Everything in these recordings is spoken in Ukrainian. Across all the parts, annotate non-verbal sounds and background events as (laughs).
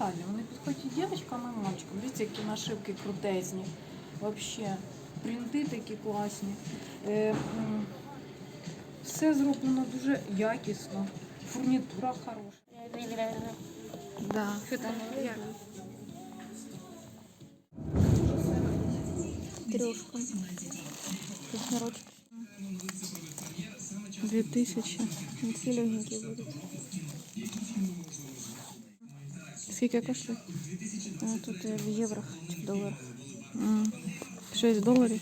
універсальні. Вони підходять і дівчаткам, і мальчикам. Дивіться, які нашивки крутезні. Вообще. Принти такі класні. Е, все зроблено дуже якісно. Фурнітура хороша. Да. Що там? Трьошка. Дві тисячі. Ці легенькі будуть. Скільки коштує? А тут е, в євро чи в доларах. 6 доларів.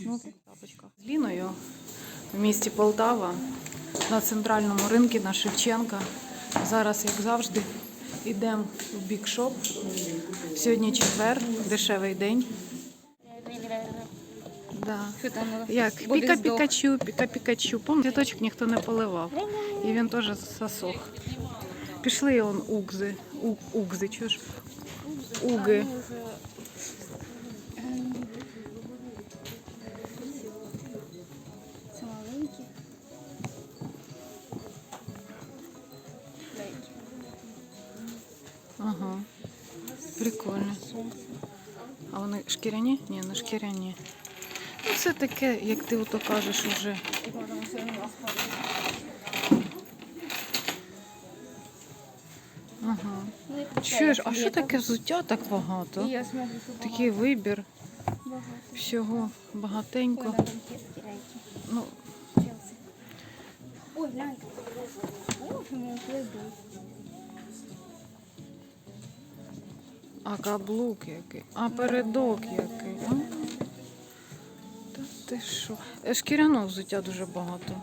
Ну, З Ліною в місті Полтава на центральному ринку на Шевченка. Зараз, як завжди, йдемо в бікшоп. Сьогодні четвер, дешевий день. Да. Як? піка-пікачу, піка Пікачу. Пом цвіточок ніхто не поливав. І він теж засох. Пішли он угзи. У, угзи, чуєш? Уги. Це. Ага. Прикольно. А вони шкіряні? Ні, не шкіряні. Ну, це таке, як ти ото кажеш уже. Ага. Чуєш, а що таке взуття так багато? Я що Такий вибір багато. всього багатенько. Ну. Ой, гляньте. Боже мой, плейбой. а каблук який, а передок який. А? Та ти що? Е, Шкіряного взуття дуже багато.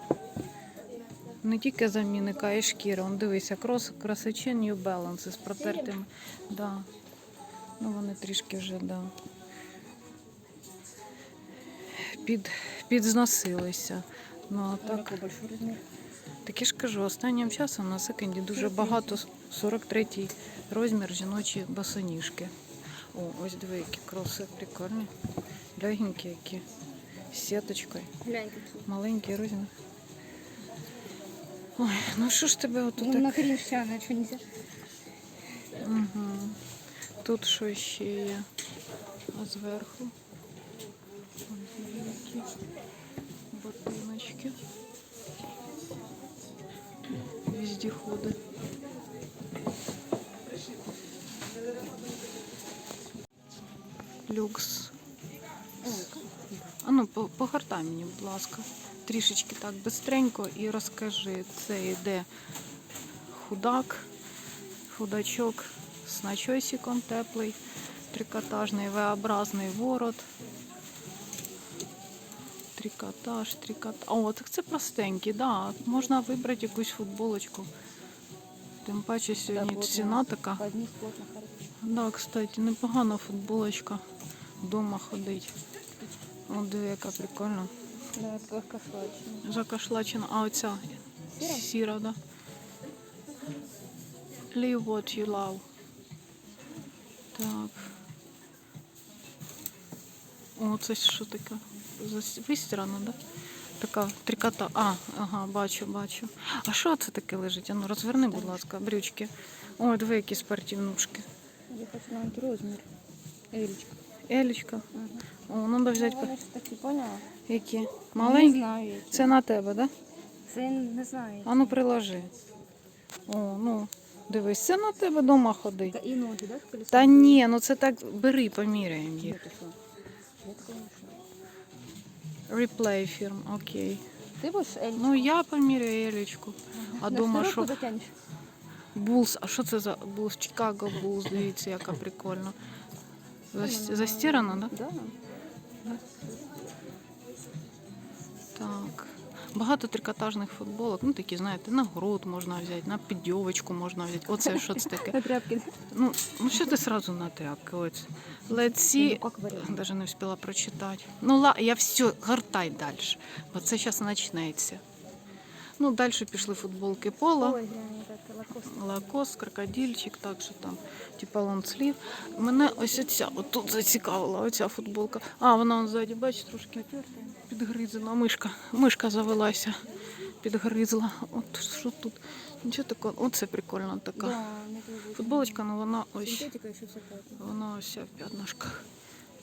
Не тільки замінника, а й шкіра. Он дивися, крос, красичі New Balance з протертими. Да. Ну вони трішки вже, да. Під, підзносилися. Ну, а так. Так я ж кажу, останнім часом на секонді дуже багато 43-й розмір жіночі босоніжки. О, ось диви, які кроси прикольні. Легенькі які. З сіточкою. Маленький розмір. Ой, ну що ж тебе ото Ну, так? нахрен вся, на что нельзя. Угу. Тут що ще є? А зверху? Ось які ботиночки. Віздіходи. Люкс. А ну, погортай мені, будь ласка. Трішечки так бистренько і розкажи, це йде худак, худачок з начосиком теплий, трикотажний V-образний ворот. Трикотаж, трикотаж. О, так це простенький, да. Можна вибрати якусь футболочку. Тим паче сьогодні ціна така. Хорошо. Да, кстати, непогана футболочка. Дома ходить. О, диви, яка прикольна. Да, как кошачный. Закашлачена. А оця Сіра? сіра, да. Live what you love. Так. О, це що таке? Зас- Вистирана, да? Така трикота. А, ага, бачу, бачу. А що це таке лежить? А ну розверни, будь ласка, брючки. Ой, диви, які спортивнушки. Я хочу на этот размер. Элечка. Елічка. Ага. О, треба взяти. Ну, вони ж такі, поняла? Які? Не знаю, які. Це на тебе, так? Да? Це не знаю. А ну приложи. О, ну, дивись, це на тебе вдома ходить. Та і ноги, да. Та ні, ну це так бери, поміряємо їх. Реплей фірм, окей. Ти будеш Елечку? Ну я поміряю Елічку. А дома що? Булс, а що це за булс? Чикаго булс, дивіться, яка прикольна. Зас- Застирана, так? Да. Так. Багато трикотажних футболок, ну такі, знаєте, на груд можна взяти, на підйовочку можна взяти. Оце що це таке? На тряпки. Ну, ну що ти сразу на тряпки? Ось. Let's see. Как варіант. Даже не встигла прочитати. Ну, ла, я все, гортай далі, бо це зараз почнеться. Ну, далі пішли футболки пола. Лакос, крокодильчик, так що там, типа лонслів. Мене ось оця, отут зацікавила оця футболка. А, вона он ззаді, бачиш, трошки підгризена. Мишка, мишка завелася, підгризла. От що тут Нічого такого. Оце прикольно така. Футболочка, ну вона ось. Вона ось в п'ятнишках.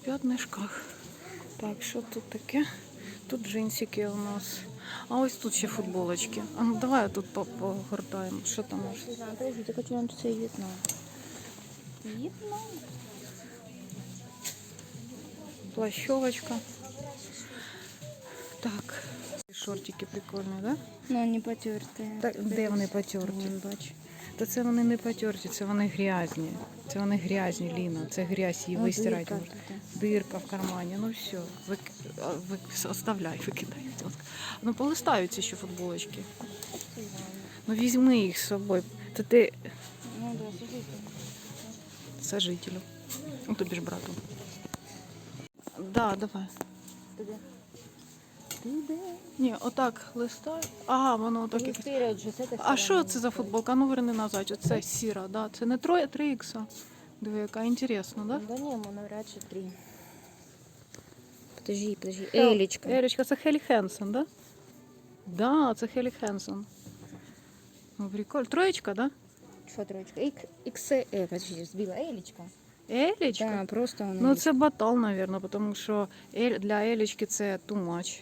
В п'ятнишках. Так, що тут таке? Тут джинсики у нас. А ось тут ще футболочки. А ну давай тут погортаємо. Що там може? Подожди, я хочу нам все Вьетнам. Вьетнам? Плащовочка. Так. Шортики прикольні, да? Ну, не потертые. Так, де вони потерті? Бач. Та це вони не потерті, це вони грязні. Це вони грязні, Ліна. Це грязь, її вистирати можна. Дирка в кармані, ну все. (laughs) оставляй, викидай. будь ласка. Ну полистаються ще футболочки. Ну візьми їх з собою. Це ти Ну да, слушайте. сожителю. Ну тобі ж брату. Да, давай. Ты где? Ты где? Ні, отак листай. Ага, воно отак Ну, якось. вперед же, с этой А що стороны. це за футболка? Ну верни назад. Оце сіра, да. Це не троє, три ікса. Диви, яка інтересна, да? Да не, мы навряд чи три. Подожди, подожди. Хел- Элечка. Елічка, це Хелі Хенсон, да? Да, це Хелі Хенсон. Ну, прикольно. Троєчка, да? Что троечка? Ик- XE, подожди, сбила. Элечка. Елічка? Да, просто она. Ну, це батал, мабуть, тому що ель, для Елічки це too much.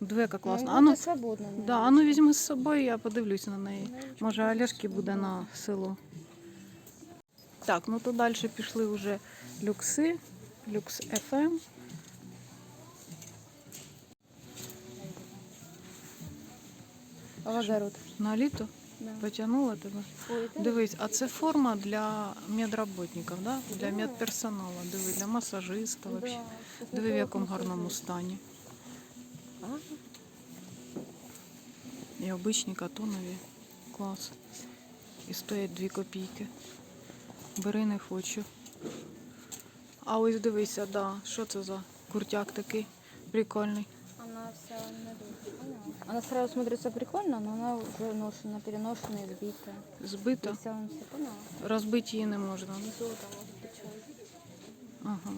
Диви, яка класна. А Ну, ну, это свободно. да, а ну візьми з собою, я подивлюсь на неї. Може, Олешки буде на село. Так, ну то далі пішли вже люкси, люкс FM. В огород? На літо Да. потягнула тебе. Ой, Дивись, а це форма для медработників, да? для медперсоналу. Диви, для масажиста. Да, Вообще. Диви, в якому гарному стані. І обичні катонові. Клас. І стоять 2 копійки. Бери не хочу. А ось дивися, да. Що це за куртяк такий прикольний. Она вся надута, поняла? Она сразу смотрится прикольно, но она уже ношена. Збита. И вся он вся, поняла? Розбити її не можна. Внизу может быть человек. Ага.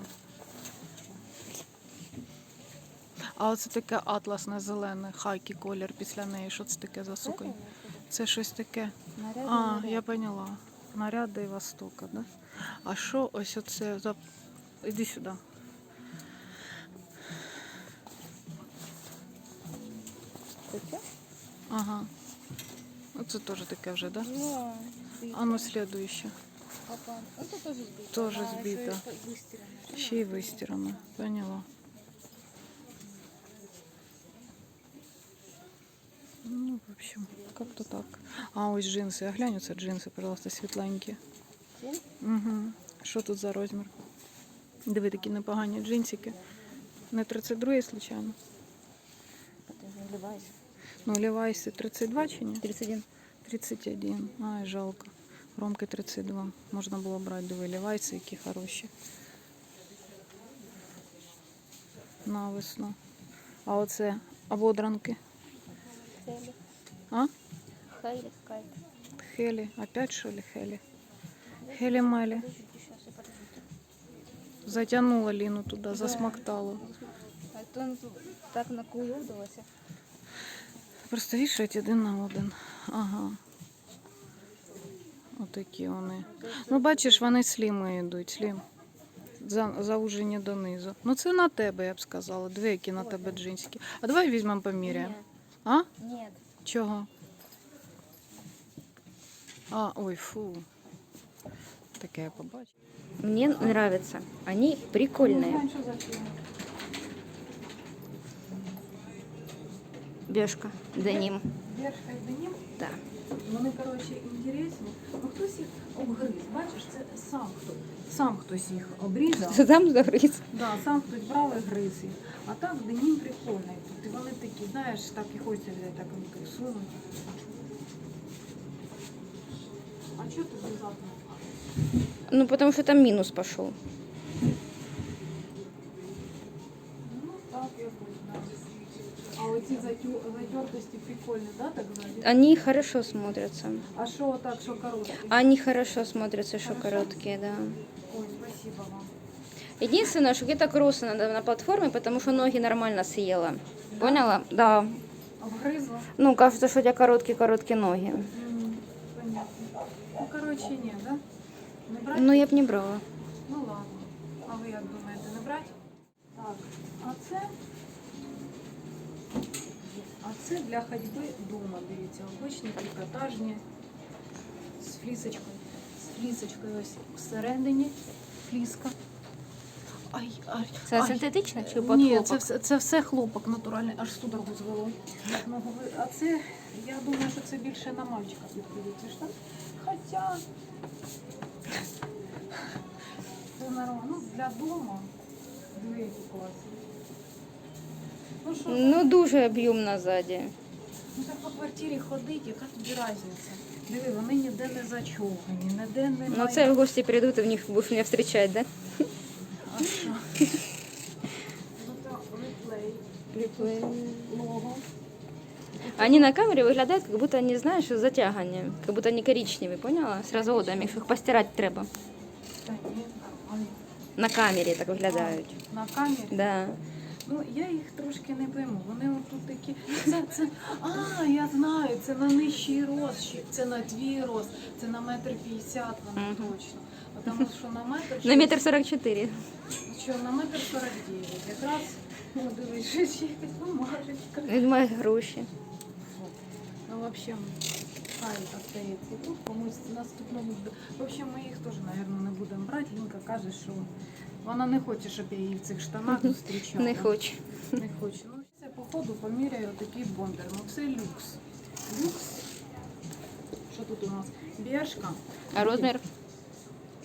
А оце таке атласне зелене, хайкі колір після неї. Що це таке за суконь? Це щось таке. Нарядный А, я поняла. Наряди Востока, да? А що ось оце за. Іди сюди. Ага. Оце теж таке вже, да? Да, сбитая. А ну слідуюче. Папа. Ну, это тоже сбито. Тоже Она сбито. ещё и по- выстирана. Ще й вистирано. Поняла. Ну, в общем, как-то так. А ось джинси. А глянь, це джинси, пожалуйста, світленькі. Ці? Угу. Що тут за розмір? Диви, такі непогані джинсики. Не 32 случайно. Это не Levi's. Ну, Левайси 32 чи ні? 31. 31. Ай, жалко. Ромки 32. Можна було брати, диви, Левайси, які хороші. На весну. А оце ободранки. Хейли. А? Хейли какая-то. Хелі. Опять що ли Хелі? Хелі Мелі. Подождите, сейчас я подождите. Затягнула Ліну туди, Да. засмоктала. А то он тут так накуйовдалася. Просто вішають один на один. Ага. Отакі вони. Ну, бачиш, вони сліми йдуть, слім. За, заужені донизу. Ну це на тебе, я б сказала. Дві які на тебе джинсики. А давай візьмемо поміряємо. А? Нет. Чого? А, ой, фу. Таке я побачила. Мне нравятся. Они прикольные. Бешка. Деним. Бершка і денім, Да. вони, коротше, інтересні. Ну хтось їх обгриз. Бачиш, це сам хто. Сам хтось їх обрізав. Там загрыз. Да, сам хтось брав і гриз їх. А так денім прикольний. Ти вони такі, знаєш, так і хочеться взяти, так вони сунуть. А чого ти завтра? Ну, потому что там минус пошел. А оці затю- затертості прикольні, да, так ззаді? Они хорошо смотрятся. А що так, що короткі? Они хорошо смотрятся, что Хорошо? короткие, да. Ой, спасибо вам. Единственное, что где-то кроссы надо на платформе, потому что ноги нормально съела. Поняла? Да. Обгризла? Ну, кажется, что у тебя короткие-короткие ноги. Мгм. Коротше, ні, да? Не брати? Ну, я б не брала. Ну ладно. А ви як думаєте, не брати? Так, а це. А це для ходьби дома, дивіться, обичні трикотажні з флісочкою. З флісочкою ось всередині фліска. Ай, ай, Це ай. синтетична чи Ні, подхлопок? це, все- це все хлопок натуральний, аж судорогу звело. Ногу ви- А це, я думаю, що це більше на мальчика підходить. Це ж так? Хоча. Це нормально. Ну, для дому. Диви, які класні. Ну Ну, дуже об'ємна ззаді. ну так по квартирі ходить, яка тобі різниця? Диви, вони ніде не зачовгані, ніде немає. Ну, це в гості прийдуть, і в них будеш мене зустрічати, да? А що? Ну так, реплей, лого. Они на камере выглядят, как будто они, знаешь, с затягиванием. Как будто они коричневые, поняла? С разводами, їх постирать треба. На камері так виглядають. на камері. Да. Ну, я їх трошки не пойму. Вони отут такі. Це, це, а, я знаю, це на нижчий рост, це на твій рост, це на метр п'ятдесят вони точно. А Тому що на метр На метр сорок чотири. що на метр сорок дев'ять. Якраз, ну дивись, якась бумажечка. Він має гроші. Ну, в общем, хай остається тут, комусь наступному. В общем, ми їх теж, мабуть, не будемо брати. Лінка каже, що вона не хоче, щоб я її в цих штанах зустрічала. Не хоче. Не хоче. Ну, це походу поміряю такий бомбер. Ну це люкс. Люкс. Що тут у нас? Біашка. А розмір?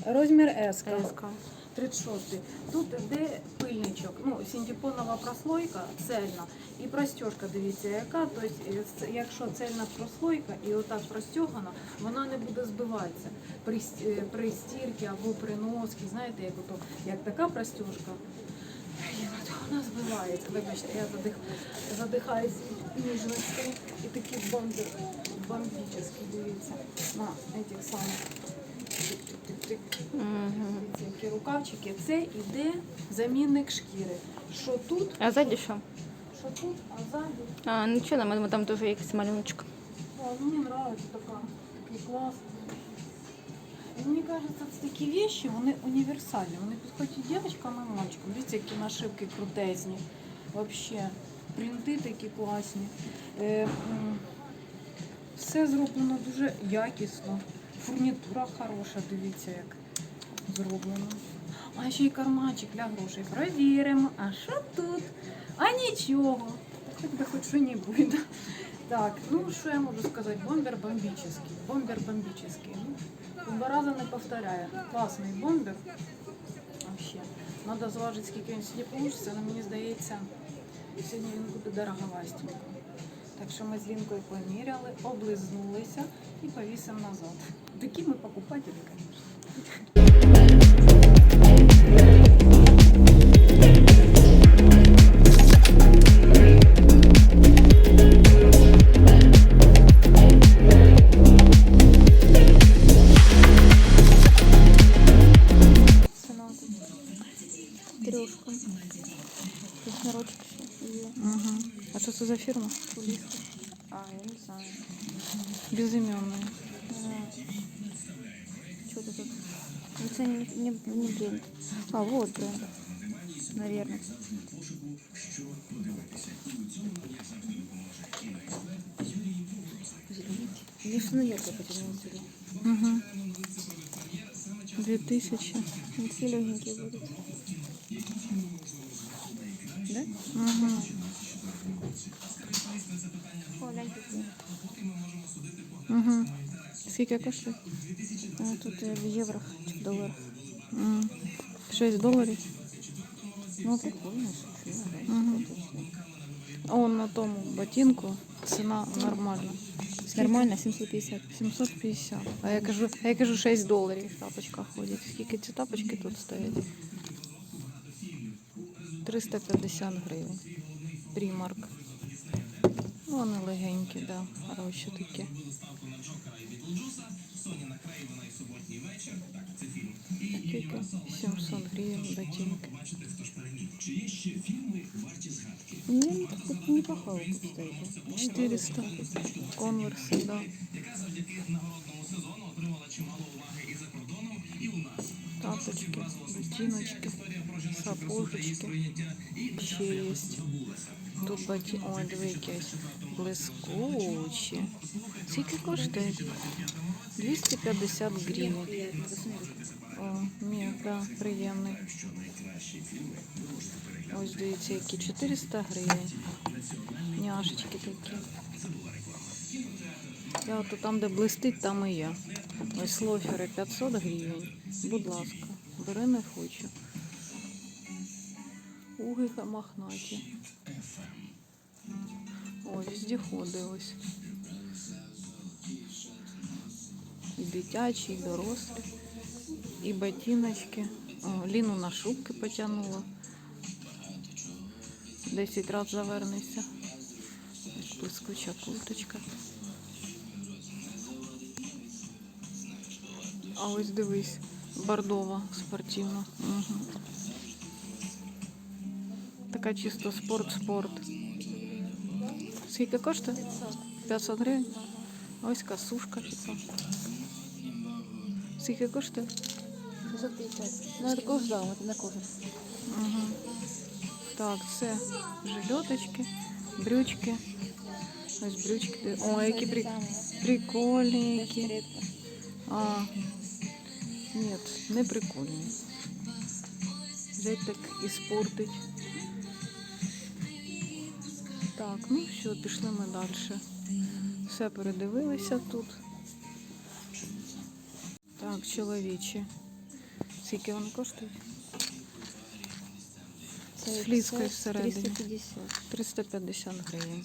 Розмір S. Еска. 36. Тут де пильничок. Ну, синтепонова прослойка цельна. І простяжка, дивіться, яка. Тобто, якщо цельна прослойка і отак простягана, вона не буде збиватися при, е, при стірці або при носці. Знаєте, як, ото, як така простяжка. Вона збивається. Вибачте, я задих, задихаюся ніжності. І такі бомби, бомбічні, дивіться, на цих самих. Мгм. Рукавчики. Це іде замінник шкіри. Що тут, А ззаді що? що тут, а ззаді. А, що там, там теж якийсь малюночок. О, мені подобається така, такий класний. Мені кажеться, це такі вещи, вони універсальні. Вони підходять і дівчаткам, і мальчикам. Дивіться, які нашивки крутезні. Вообще, принти такі класні. Е, все зроблено дуже якісно. Фурнітура хороша, дивіться, як зроблено. А ще й карманчик для грошей. Провіримо. А що тут? А нічого. Хоч би хоч що-небудь. Так, ну що я можу сказати? Бомбер бомбічний. Бомбер бомбічний. Ну, два рази не повторяю. Класний бомбер. Вообще. Надо зважити, скільки він сьогодні получиться, але мені здається, сьогодні він буде дороговастенько. Так що ми з Лінкою поміряли, облизнулися і повісимо назад. Такі ми покупателі, звісно. Угу. А що це за фірма? А, я не знаю. Безіменна. Что это тут? Ну, это не, не, не бренд. А, вот бренд. Наверное. Лишь я потянула сюда. Угу. Дві тисячі. Вот все легенькие будут. Угу. Скільки коштує? А, тут э, в еврох, чи в долларах. М. 6 доларів. Ну, прикольно. А он на тому ботинку ціна нормальна. Нормально, 750. 750. А я кажу, а я кажу 6 доларів в тапочках ходять. Скільки ці тапочки тут стоять? 350 гривень. Примарк. Ну, Вони легенькі, да, хороші такі. Скільки? 700 гривень ботинки. Ну, так неплохо тут стоит. 400 конверси, да. Тапочки, ботиночки, сапожечки. Ще є. Тут боті... Ой, диви якісь блискучі. Скільки коштує? 250 гривень. О, ні, да, приємний. Ось дивіться, які 400 гривень. Няшечки такі. Я от там, де блистить, там і я. Ось лофери 500 гривень. Будь ласка, бери не хочу. Уги махнаті. Віздіходи ось. І дитячі, і дорослі, і ботиночки. О, Ліну на шубки потягнула. Десять разів завернешся. Ось Блискуча курточка. А ось дивись, бордова спортивна. Угу. Така чисто спорт-спорт. Скільки коштує? 500 гривень. Ось касушка така. Скільки коштує? 650. Ну, это кожа, да, это на кожу. Угу. Так, це жильоточки, брючки. Ось брючки. О, які при... прикольні які. А, ні, не прикольні. Взять так і спортить. Так, ну все, пішли ми далі. Все передивилися тут. Так, чоловічі. Скільки вони коштують? З фліскою всередині. 350. 350 гривень.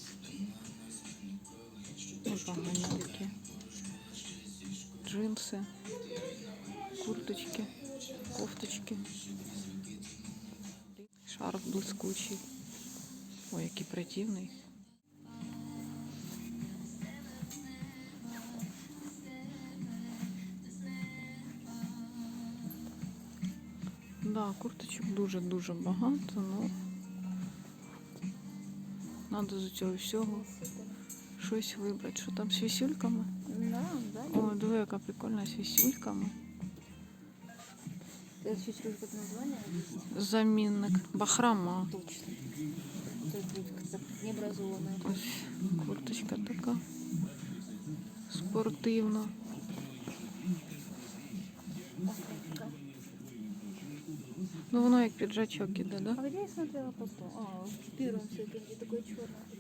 Непогані такі. Джинси, курточки, кофточки. Шарф блискучий. Ой, який противний. Да, курточок дуже-дуже багато, ну треба з цього всього щось вибрати. Що там з вісюльками? Да, да. О, диви, яка прикольна з вісюльками. Замінник. Бахрама. Точно. Ось курточка така. Спортивна. Ну воно як піджачок іде, да? А где я смотрела потом? А, в первом сегменте такой черный.